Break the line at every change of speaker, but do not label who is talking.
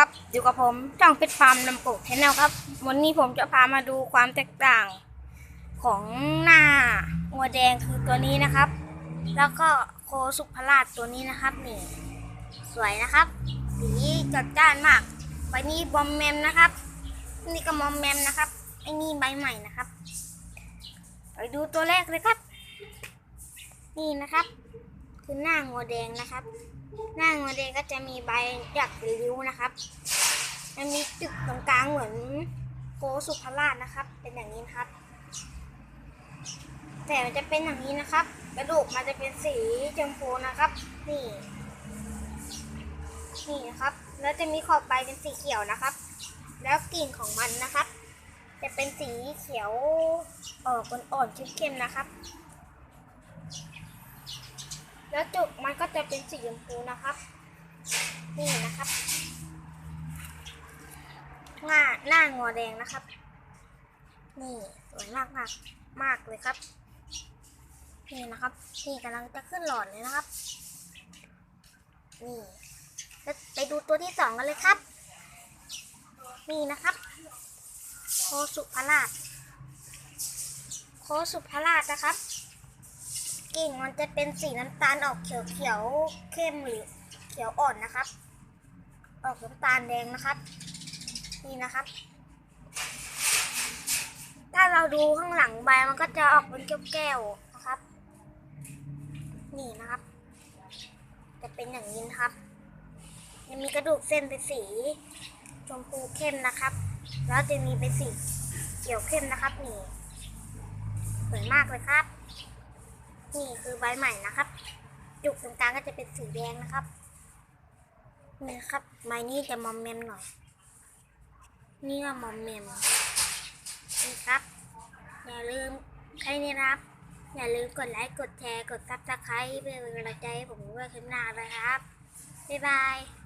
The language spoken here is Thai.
ครับอยู่กับผมจ้องเพชรฟาร์มลำโกกแชนแนลครับ วันนี้ผมจะพามาดูความแตกต่างของหน้างัวแดงคือตัวนี้นะครับ แล้วก็โคสุภราชตัวนี้นะครับนี่ สวยนะครับสีจัดจ้านมากใบนี้บอมแมมนะครับ นี่ก็มอมแมมนะครับไอ้นี่ใบใหม่นะครับ ไปดูตัวแรกเลยครับ นี่นะครับ คือหน้างัวแดงนะครับ หน้างัวแดงก็จะมีใบหยักริ้วนะครับมันมีจุดตรงกลางเหมือนโกสุภราชนะครับ เป็นอย่างนี้นะครับ แต่มันจะเป็นอย่างนี้นะครับ กระดูกมันจะเป็นสีชมพูนะครับ นี่ นี่นะครับ แล้วจะมีขอบใบเป็นสีเขียวนะครับ แล้วกิ่งของมันนะครับ จะเป็นสีเขียวออกอ่อนๆเข้มๆนะครับ แล้วจุกมันก็จะเป็นสีชมพูนะครับ นี่นะครับหน้าหน้างอแดงนะครับ นี่สวยมากมากมากเลยครับ นี่นะครับนี่กำลังจะขึ้นหลอดเลยนะครับ นี่ไปดูตัวที่สองกันเลยครับ นี่นะครับ โคสุภราชโคสุภราชนะครับ กิ่งมันจะเป็นสีน้ำตาลออกเขียวเขียวเข้มหรือเขียวอ่อนนะครับ ออกน้ำตาลแดงนะครับ นี่นะครับ ถ้าเราดูข้างหลังใบมันก็จะออกเป็นแก้วๆนะครับ นี่นะครับ จะเป็นอย่างนี้นะครับจะมีกระดูกเส้นเป็นสีชมพูเข้มนะครับ แล้วจะมีเป็นสีเขียวเข้มนะครับนี่สวยมากเลยครับ นี่คือใบใหม่นะครับ จุกตรงกลางก็จะเป็นสีแดงนะครับนี่ครับใบนี้จะมอมแมมหน่อย นี่ก็มอมแมมนี่ครับ อย่าลืมใครนี่ครับ อย่าลืมกดไลค์กดแชร์กดซับสไครต์เป็นกำลังใจให้ผมด้วยคลิปหน้าเลยครับบ๊ายบาย